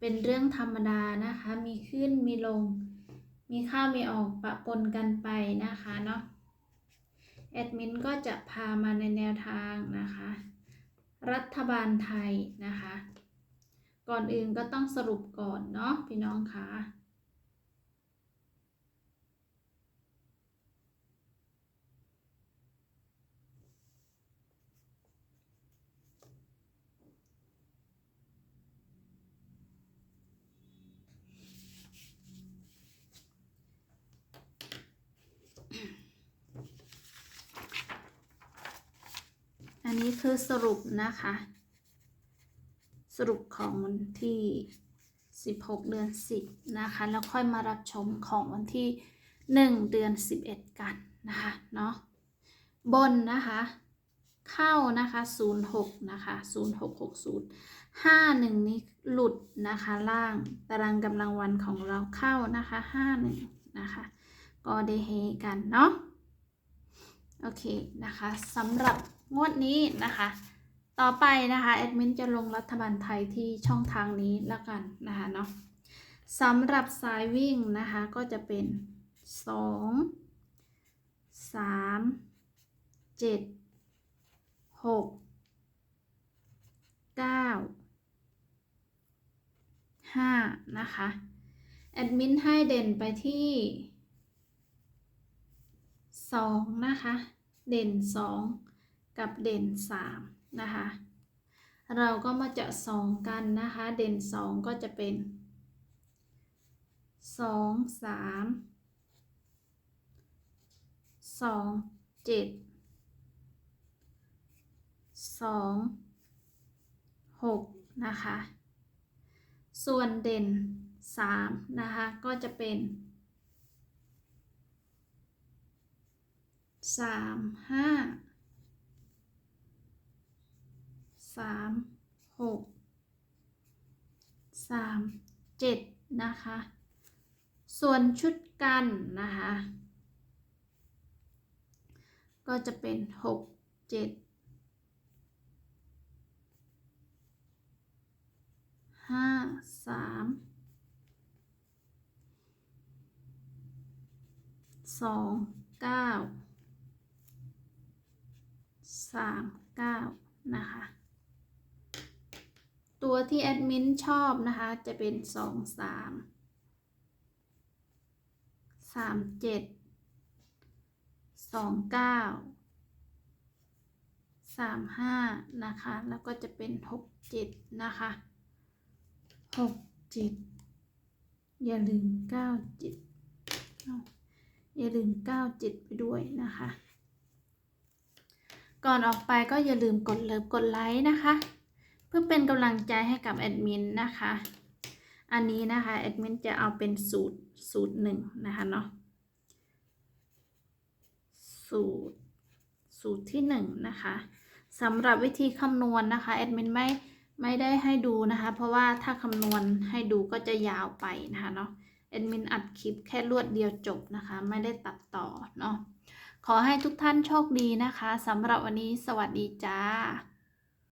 เป็นเรื่องธรรมดานะคะ มีขึ้นมีลง มีเข้ามีออกปะปนกันไปนะคะเนาะแอดมินก็จะพามาในแนวทางนะคะ รัฐบาลไทยนะคะ ก่อนอื่นก็ต้องสรุปก่อนเนาะพี่น้องคะ อันนี้คือสรุปนะคะ สรุปของวันที่ 16 เดือน 10 นะคะ แล้วค่อยมารับชมของวันที่ 1 เดือน 11 กันนะคะเนาะบนนะคะเข้านะคะ 06 นะคะ 0660 51 นี้หลุดนะคะล่างตารางกำลังวันของเราเข้านะคะ 51 นะคะ ก็ได้เฮกันเนาะ โอเคนะคะสำหรับ งวดนี้นะคะ ต่อไปนะคะแอดมินจะลงรัฐบาลไทยที่ช่องทางนี้แล้วกันนะคะเนาะสำหรับสายวิ่งนะคะก็จะเป็น 2 3 7 6 9 5 นะคะ แอดมินให้เด่นไปที่สองนะคะ เด่นสอง กับเด่น 3 นะคะ เราก็มาเจาะ2กันนะคะ เด่น 2 ก็จะเป็น 2 3 2 7 2 6 นะคะ ส่วนเด่น 3 นะคะ ก็จะเป็น 3 5 สามหกสามเจ็ดนะคะ ส่วนชุดกันนะคะ ก็จะเป็นหกเจ็ดห้าสามสองเก้าสามเก้านะคะ ตัวที่แอดมินชอบนะคะ จะเป็นสองสามสามเจ็ดสองเก้าสามห้านะคะ แล้วก็จะเป็นหกเจ็ดนะคะหกเจ็ดอย่าลืมเก้าเจ็ดอย่าลืมเก้าเจ็ดไปด้วยนะคะ ก่อนออกไปก็อย่าลืมกดเลิฟกดไลค์นะคะ พื่อเป็นกำลังใจให้กับแอดมินนะคะ อันนี้นะคะแอดมินจะเอาเป็นสูตรสูตรหนึ่งนะคะเนาะสูตรสูตรที่หนึ่งนะคะสำหรับวิธีคำนวณนะคะแอดมินไม่ไม่ได้ให้ดูนะคะ เพราะว่าถ้าคำนวณให้ดูก็จะยาวไปนะคะเนาะแอดมินอัดคลิปแค่รวดเดียวจบนะคะ ไม่ได้ตัดต่อเนาะขอให้ทุกท่านโชคดีนะคะสำหรับวันนี้สวัสดีจ้า